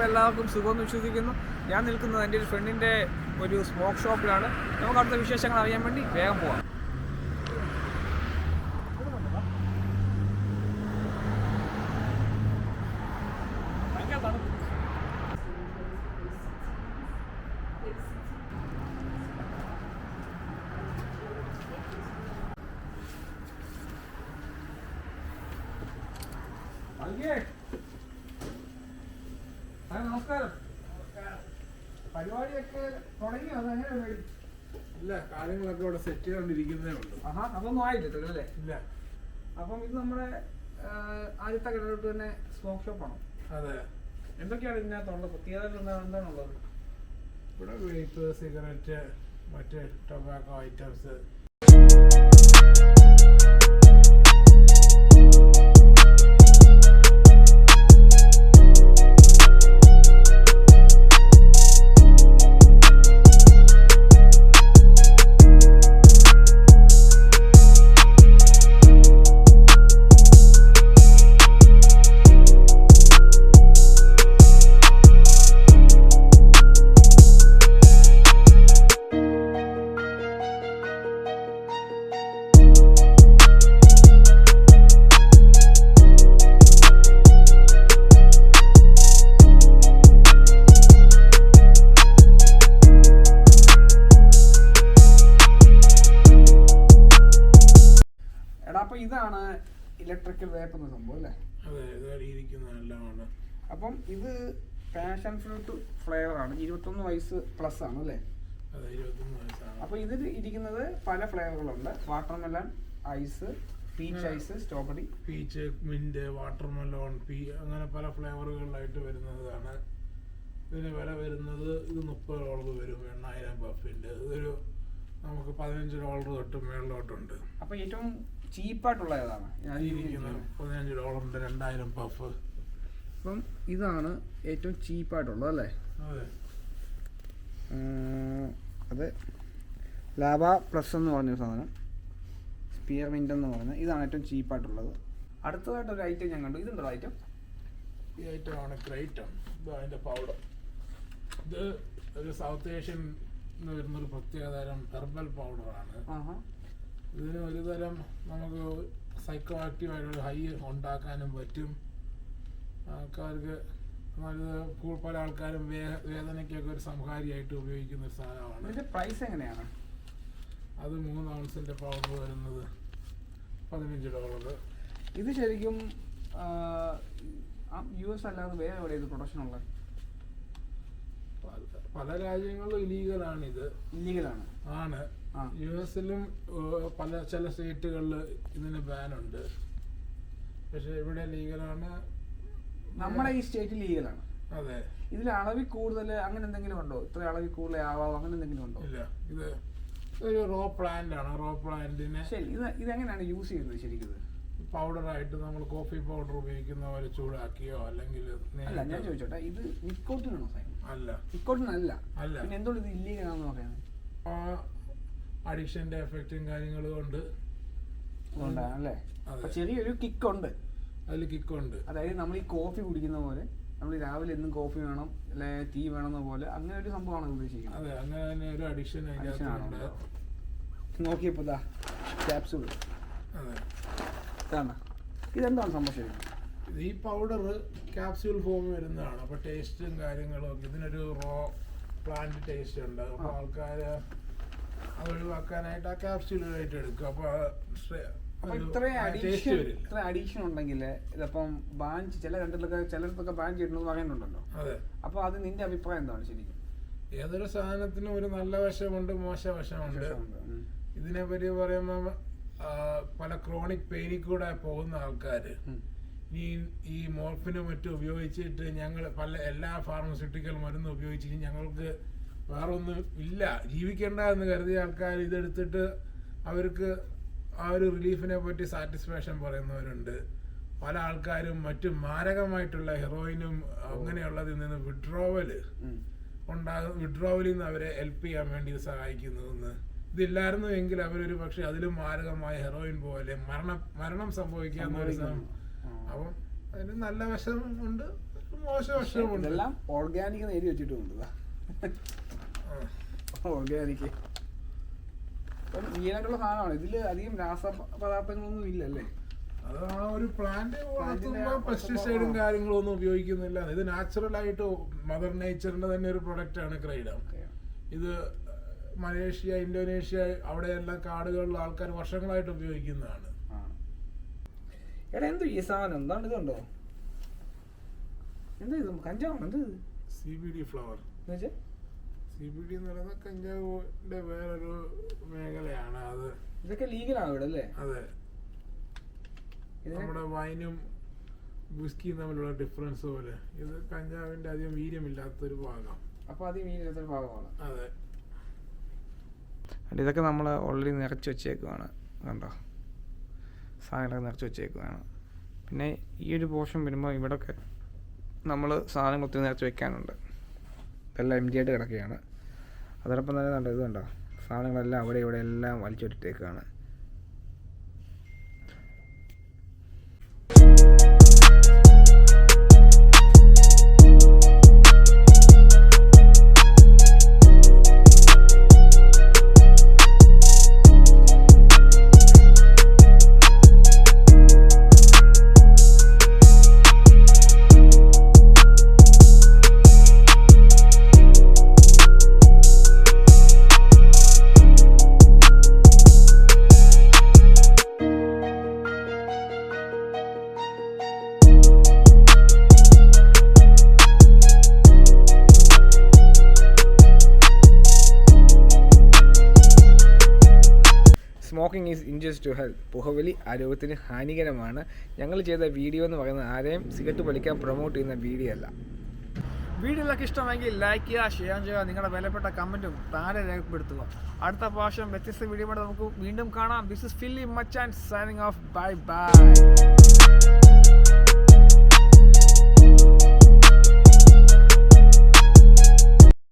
അപ്പോൾ എല്ലാവർക്കും സുഖമെന്ന് വിശ്വസിക്കുന്നു. ഞാൻ നിൽക്കുന്നത് എന്റെ ഒരു ഫ്രണ്ടിന്റെ ഒരു സ്മോക്ക് ഷോപ്പിലാണ് നമുക്ക് അടുത്ത വിശേഷങ്ങൾ അറിയാൻ വേണ്ടി വേഗം പോവാം. നമസ്കാരം. പരിപാടിയൊക്കെ തുടങ്ങി അത് അങ്ങനെ ഇല്ല കാര്യങ്ങളൊക്കെ ഇവിടെ സെറ്റ് ചെയ്തോണ്ടിരിക്കുന്നേ ഉള്ളൂ. ആഹാ അതൊന്നും ആയിട്ടില്ല അല്ലേ? ഇല്ല. അപ്പം ഇത് നമ്മുടെ ആദ്യത്തെ കടലോട്ട് തന്നെ സ്മോക്ക് ഷോപ്പ് ഷോപ്പാണോ അതെ. എന്തൊക്കെയാണ് ഇതിനകത്തുള്ളത് പ്രത്യേകത എന്താണ് എന്താണുള്ളത്? ഇവിടെ വേപ്പ് സിഗരറ്റ് മറ്റ് ടൊബാക്കോ ഐറ്റംസ് ഇതാണ് ഇലക്ട്രിക്കൽ വേപ്പ് എന്ന സംഭവം അല്ലേ? അതെ അപ്പം ഇത് പാഷൻ ഫ്രൂട്ട് ഫ്ലേവർ ആണ്. ഇരുപത്തൊന്ന് വയസ്സ് പ്ലസ് ആണ് അല്ലേ? അപ്പൊ ഇതിൽ ഇരിക്കുന്നത് പല ഫ്ലേവറുകളുണ്ട് watermelon ice peach ice strawberry peach mint watermelon pea അങ്ങനെ പല ഫ്ലേവറുകളിലായിട്ട് വരുന്നതാണ്. ഇതിന് വില വരുന്നത് ഇത് മുപ്പത് ഡോളർ വരും എണ്ണായിരം പഫിന്റെ ഇതൊരു നമുക്ക് പതിനഞ്ച് ഡോളർ തൊട്ട് മേളിലോട്ടുണ്ട്. അപ്പൊ ഏറ്റവും ചീപ്പായിട്ടുള്ള ഏതാണ് പതിനഞ്ച് രണ്ടായിരം പഫ് അപ്പം ഇതാണ് ഏറ്റവും ചീപ്പായിട്ടുള്ളത് അല്ലേ? അതെ. ലാബ പ്ലസ് എന്ന് പറഞ്ഞ സാധനം. സ്പിയർ മിന്റ് എന്ന് പറഞ്ഞ ഇതാണ് ഏറ്റവും ചീപ്പായിട്ടുള്ളത്. അടുത്തതായിട്ട് ഒരു ഐറ്റം ഞാൻ കണ്ടു. ഇതുണ്ടോ ഐറ്റം ഈ ഐറ്റം ആണ് ക്രൈറ്റം ഇത് അതിന്റെ പൗഡർ ഇത് ഒരു സൗത്ത് ഏഷ്യൻ എന്ന് വരുന്നൊരു പ്രത്യേകതരം ഹെർബൽ പൗഡറാണ് ആഹാ. ഇതിന് ഒരു തരം നമുക്ക് സൈക്കോ ആക്റ്റീവ് ആയിട്ടുള്ള ഹൈ ഉണ്ടാക്കാനും പറ്റും. ആൾക്കാർക്ക് നല്ല പല ആൾക്കാരും വേദനയ്ക്കൊക്കെ ഒരു സംഹാരിയായിട്ട് ഉപയോഗിക്കുന്ന ഒരു സാധനമാണ്. ഇതിന്റെ പ്രൈസ് എങ്ങനെയാണ്? അത് മൂന്ന് ഔൺസിന്റെ പവർ വരുന്നത് പതിനഞ്ച് ഡോളർ ഇത് ശരിക്കും യു എസ് അല്ലാതെ വേറെ എവിടെ ഇത് പ്രൊഡക്ഷൻ ഉള്ളത്? പല രാജ്യങ്ങളിലും ഇലീഗലാണ് ഇത് ഇല്ലീഗലാണ് ആണ്. യു എസിലും പല ചില സ്റ്റേറ്റുകളിൽ ഇതിന് ബാനുണ്ട് പക്ഷെ ഇവിടെ ലീഗലാണ്. നമ്മുടെ ഈ സ്റ്റേറ്റ് ലീഗലാണ്. അതെ. ഇതിൽ അളവിൽ കൂടുതൽ അങ്ങനെ എന്തെങ്കിലും ഉണ്ടോ? ഇത്ര അളവിൽ കൂടുതൽ ആവാം അങ്ങനെ എന്തെങ്കിലും ഉണ്ടോ? ഇല്ല. ഇത് ഒരു റോ പ്ലാന്റ് ആണ്. റോ പ്ലാന്റിനെ ശരി. ഇത് ഇതെങ്ങനെയാണ് യൂസ് ചെയ്യുന്നത് ശരിക്കും പൗഡറായിട്ട് നമ്മൾ കോഫി പൗഡർ ഉപയോഗിക്കുന്ന പോലെ ചൂടാക്കിയോ? അല്ലെങ്കിൽ അല്ല ഞാൻ ചോദിച്ചോട്ടെ. ഇത് നിക്കോട്ടിനാണോ സാധനം അല്ല. നിക്കോട്ടിനല്ല അല്ല. അല്ല. പിന്നെ എന്തുകൊണ്ട് ഇത് ഇല്ലീഗൽ ആണെന്ന് പറയുന്നത് ആ അഡിക്ഷന്റെ എഫക്റ്റും കാര്യങ്ങളും ഉണ്ട്. ചെറിയൊരു കിക്ക് ഉണ്ട്. അതിൽ കിക്ക് ഉണ്ട്. അതായത് നമ്മൾ ഈ കോഫി കുടിക്കുന്ന പോലെ നമ്മൾ രാവിലെ എന്നും കോഫി വേണം അല്ലെ ടീ വേണം പോലെ അങ്ങനെ ഒരു സംഭവമാണ് ഉദ്ദേശിക്കുന്നത്. അതെ അങ്ങനെ തന്നെ ഒരു അഡിക്ഷൻ നോക്കിയപ്പോ ക്യാപ്സൂൾ ഇതെന്താണ് സംഭവം ഈ പൗഡർ ക്യാപ്സ്യൂൾ ഫോം വരുന്നതാണ്. അപ്പൊ ടേസ്റ്റും കാര്യങ്ങളും ഒക്കെ. ഇതിനൊരു റോ പ്ലാന്റ് ടേസ്റ്റ് ഉണ്ട്. ആൾക്കാർ അത് ഒഴിവാക്കാനായിട്ട് ആ ക്യാപ്സ്യൂളായിട്ട് എടുക്കും. അപ്പൊ അപ്പൊ ഇത്രയും അഡീഷൻ ഇത്ര അഡീഷൻ ഉണ്ടെങ്കിൽ ഇതിപ്പം ബാൻ ചില രണ്ടിലൊക്കെ ചിലർക്കൊക്കെ ബാൻ ചെയ്യണമെന്ന് പറയുന്നുണ്ടല്ലോ അപ്പൊ അത് നിന്റെ അഭിപ്രായം എന്താണ് ശരിക്കും? ഏതൊരു സാധനത്തിനും ഒരു നല്ല വശമുണ്ട് മോശ വശമുണ്ട്. ഇതിനെ പറ്റി പറയുമ്പോൾ പല ക്രോണിക് പെയിനിൽ കൂടെ പോകുന്ന ആൾക്കാര്. ഉം. ഈ ഈ മോർഫിനും മറ്റും ഉപയോഗിച്ചിട്ട് ഞങ്ങൾ പല എല്ലാ ഫാർമസ്യൂട്ടിക്കൽ മരുന്നും ഉപയോഗിച്ചിട്ട് ഞങ്ങൾക്ക് വേറെ ഒന്നും ഇല്ല. ജീവിക്കേണ്ട എന്ന് കരുതിയ ആൾക്കാർ ഇതെടുത്തിട്ട് അവർക്ക് ആ ഒരു റിലീഫിനെ പറ്റി സാറ്റിസ്ഫാക്ഷൻ പറയുന്നവരുണ്ട്. പല ആൾക്കാരും മറ്റു മാരകമായിട്ടുള്ള ഹെറോയിനും അങ്ങനെയുള്ളതിൽ നിന്ന് വിഡ്രോവൽ ഉം. ഉണ്ടാകും വിഡ്രോവലിൽ നിന്ന് അവരെ ഹെൽപ്പ് ചെയ്യാൻ വേണ്ടി സഹായിക്കുന്നതെന്ന്. ഇതില്ലായിരുന്നു എങ്കിൽ അവരൊരു പക്ഷെ അതിലും മാരകമായ ഹെറോയിൻ പോലെ മരണം മരണം സംഭവിക്കാന്ന്. ഒരു അപ്പം അതിന് നല്ല വശമുണ്ട് ഉണ്ട് മോശം വശമുണ്ട് എല്ലാം ഓർഗാനിക് നേടി വെച്ചിട്ടുണ്ട് ആ. ഓർഗാനിക് ഇപ്പം ഈനായിട്ടുള്ള സാധനമാണ്. ഇതിൽ അധികം രാസപദാർത്ഥങ്ങളൊന്നും ഇല്ലല്ലേ? അത് ആ ഒരു പ്ലാന്റ് വളർത്തുമ്പോൾ വളർത്തുമ്പോ പെസ്റ്റിസൈഡും കാര്യങ്ങളും ഒന്നും ഉപയോഗിക്കുന്നില്ല. ഇത് നാച്ചുറൽ ആയിട്ട് മദർ നേച്ചറിന്റെ തന്നെ ഒരു പ്രൊഡക്റ്റ് ആണ് ക്രൈഡ ഇത് മലേഷ്യ ഇന്തോനേഷ്യ അവിടെയെല്ലാം കാടുകളിൽ ആൾക്കാർ വർഷങ്ങളായിട്ട് ഉപയോഗിക്കുന്നതാണ്. എടാ എന്ത് ഈ സാധനം? എന്താണ് ഇതുണ്ടോ എന്താ ഇത്? കഞ്ചാവാണ് എന്ത് സി ബി ഡി ഫ്ലവർ എന്ന് വെച്ചാ സി ബി ഡി എന്ന് പറയുന്നത് കഞ്ചാവിന്റെ വേറൊരു മേഖലയാണ് അത്. ഇതൊക്കെ ലീഗലാണ് ഇവിടെ അല്ലേ? അതെ. നമ്മുടെ വൈനും വിസ്കിയും തമ്മിലുള്ള ഡിഫറൻസ് പോലെ. ഇത് കഞ്ചാവിന്റെ അധികം വീര്യമില്ലാത്തൊരു ഭാഗം. അപ്പൊ അധികം വീര്യമില്ലാത്തൊരു ഭാഗമാണ്. അതെ. ഇതൊക്കെ നമ്മൾ ഓൾറെഡി നിറച്ച് വെച്ചേക്കുവാണ്. കണ്ടോ? സാധനങ്ങളൊക്കെ നിറച്ച് വെച്ചേക്കുവാണ്. പിന്നെ ഈ ഒരു പോർഷൻ വരുമ്പോൾ ഇവിടെയൊക്കെ നമ്മൾ സാധനങ്ങൾ ഒത്തിരി നിറച്ച് വെക്കാനുണ്ട്. ഇതെല്ലാം എം ജി ആയിട്ട് കിടക്കുകയാണ്. അതോടൊപ്പം തന്നെ കണ്ടോ ഇത് കണ്ടോ? സാധനങ്ങളെല്ലാം അവിടെ ഇവിടെ എല്ലാം വലിച്ചൊരിട്ടേക്കാണ് smoking is injurious to health പുകവലി ആരോഗ്യത്തിന് ഹാനികരമാണ്. ഞങ്ങൾ ചെയ്ത വീഡിയോ എന്ന് പറയുന്നത് ആരെയും സിഗരറ്റ് വലിക്കാൻ പ്രൊമോട്ട് ചെയ്യുന്ന വീഡിയോ അല്ല. വീഡിയോകളൊക്കെ ഇഷ്ടമെങ്കിൽ ലൈക്ക് ചെയ്യുക ഷെയർ ചെയ്യുക നിങ്ങളുടെ വിലപ്പെട്ട കമന്റും താഴെ രേഖപ്പെടുത്തുക. അടുത്ത പ്രാവശ്യം വ്യത്യസ്ത വീഡിയോ നമുക്ക് വീണ്ടും കാണാം. This is Philly much and signing off bye bye